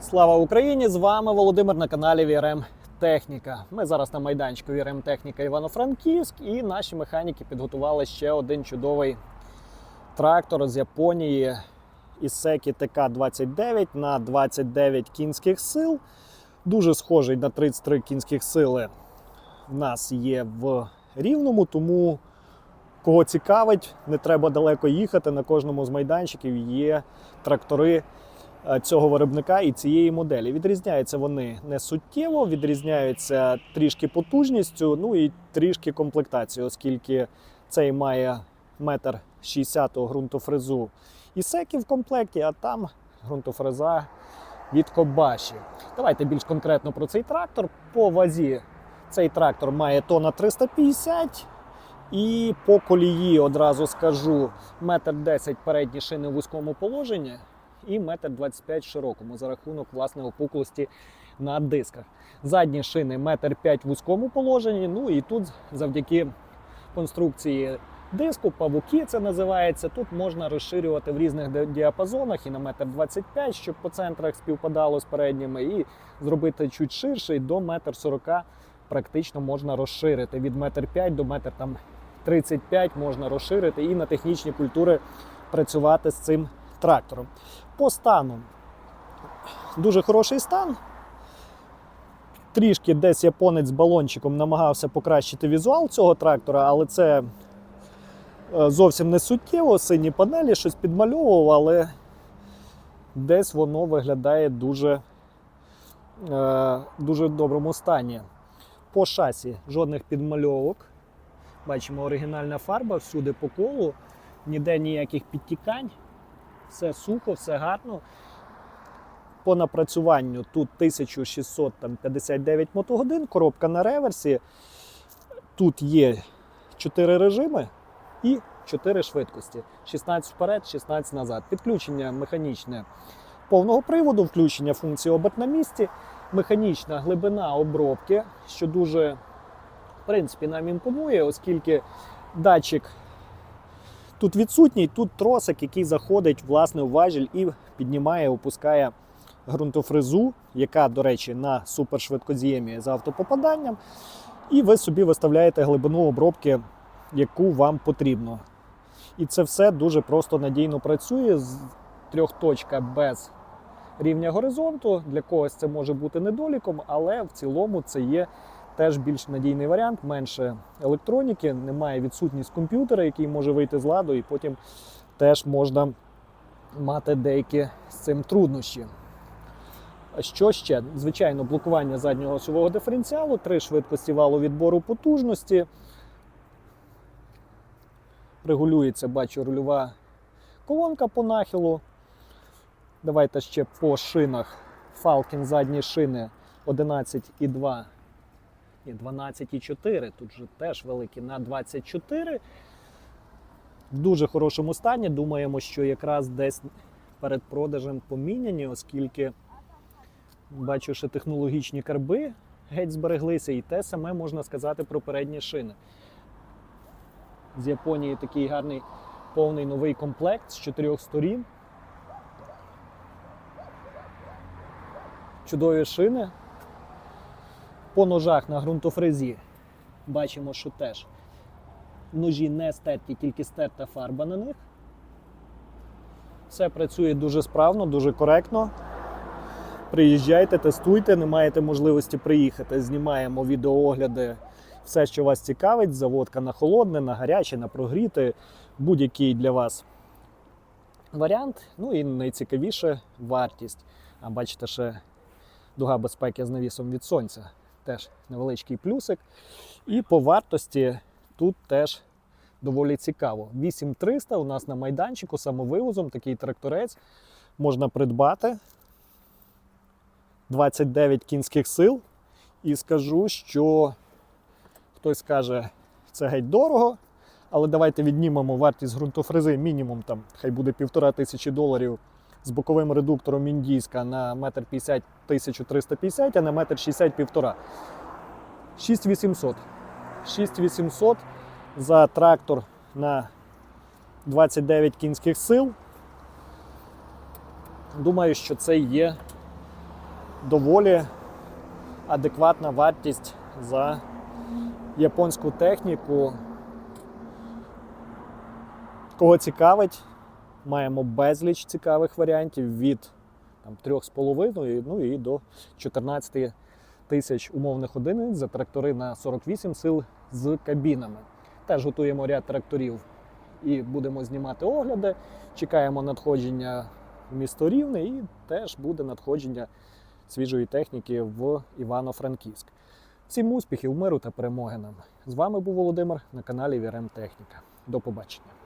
Слава Україні! З вами Володимир на каналі VRM Техніка. Ми зараз на майданчику VRM Техніка Івано-Франківськ, і наші механіки підготували ще один чудовий трактор з Японії Isseki TK29 на 29 кінських сил. Дуже схожий на 33 кінських сили в нас є в Рівному, тому кого цікавить, не треба далеко їхати. На кожному з майданчиків є трактори цього виробника і цієї моделі. Відрізняються вони не суттєво, відрізняються трішки потужністю, ну і трішки комплектацією, оскільки цей має метр 60 ґрунтофрезу і секі в комплекті, а там ґрунтофреза від Кобаші. Давайте більш конкретно про цей трактор. По вазі цей трактор має тона 350. І по колії одразу скажу метр 10 передні шини в вузькому положенні і метр 25 в широкому за рахунок власне опуклості на дисках. Задні шини метр 5 в вузькому положенні. Ну і тут завдяки конструкції диску, павуки це називається. Тут можна розширювати в різних діапазонах і на метр 25, щоб по центрах співпадало з передніми, і зробити чуть ширше, і до метр 40 практично можна розширити. Від метр 5 до метр там 35 можна розширити і на технічні культури працювати з цим трактором. По стану дуже хороший стан. Трішки десь японець балончиком намагався покращити візуал цього трактора, але це е, зовсім не суттєво. Сині панелі щось підмальовував, але десь воно виглядає дуже, е, дуже в доброму стані. По шасі жодних підмальовок. Бачимо оригінальна фарба всюди по колу, ніде ніяких підтікань. Все сухо, все гарно. По напрацюванню тут 1659 мотогодин, коробка на реверсі. Тут є 4 режими і 4 швидкості. 16 вперед, 16 назад. Підключення механічне повного приводу, включення функції оберт на місці, механічна глибина обробки, що дуже в принципі, нам імпонує, оскільки датчик тут відсутній, тут тросик, який заходить власне в важіль і піднімає, опускає ґрунтофрезу, яка, до речі, на супершвидкоз'ємі з автопопаданням. І ви собі виставляєте глибину обробки, яку вам потрібно. І це все дуже просто надійно працює з трьохточка без рівня горизонту. Для когось це може бути недоліком, але в цілому це є теж більш надійний варіант, менше електроніки, немає відсутність комп'ютера, який може вийти з ладу, і потім теж можна мати деякі з цим труднощі. Що ще? Звичайно, блокування заднього осьового диференціалу, три швидкості валу відбору потужності. Регулюється, бачу, рульова колонка по нахилу. Давайте ще по шинах. Falcon задні шини 11,2 і 12,4. Тут же теж великі на 24. В дуже хорошому стані. Думаємо, що якраз десь перед продажем поміняні, оскільки бачу, що технологічні карби геть збереглися, і те саме можна сказати про передні шини. З Японії такий гарний повний новий комплект з чотирьох сторін. Чудові шини. По ножах на ґрунтофрезі бачимо, що теж ножі не стерті, тільки стерта фарба на них. Все працює дуже справно, дуже коректно. Приїжджайте, тестуйте, не маєте можливості приїхати. Знімаємо відеоогляди, все, що вас цікавить, заводка на холодне, на гаряче, на прогріте, будь-який для вас варіант. Ну і найцікавіше вартість. А бачите, ще дуга безпеки з навісом від сонця. Теж невеличкий плюсик. І по вартості тут теж доволі цікаво. 8300 у нас на майданчику самовивозом такий тракторець можна придбати. 29 кінських сил. І скажу, що хтось скаже, це геть дорого, але давайте віднімемо вартість ґрунтофрези мінімум там, хай буде півтора тисячі доларів з боковим редуктором індійська на 1,50 м 1350, а на 1,60 м півтора. 6800. 6800 за трактор на 29 кінських сил. Думаю, що це є доволі адекватна вартість за японську техніку. Кого цікавить, маємо безліч цікавих варіантів від там, 3,5 ну, і до 14 тисяч умовних одиниць за трактори на 48 сил з кабінами. Теж готуємо ряд тракторів і будемо знімати огляди. Чекаємо надходження в місто Рівне і теж буде надходження свіжої техніки в Івано-Франківськ. Всім успіхів, миру та перемоги нам! З вами був Володимир на каналі Вірем Техніка. До побачення.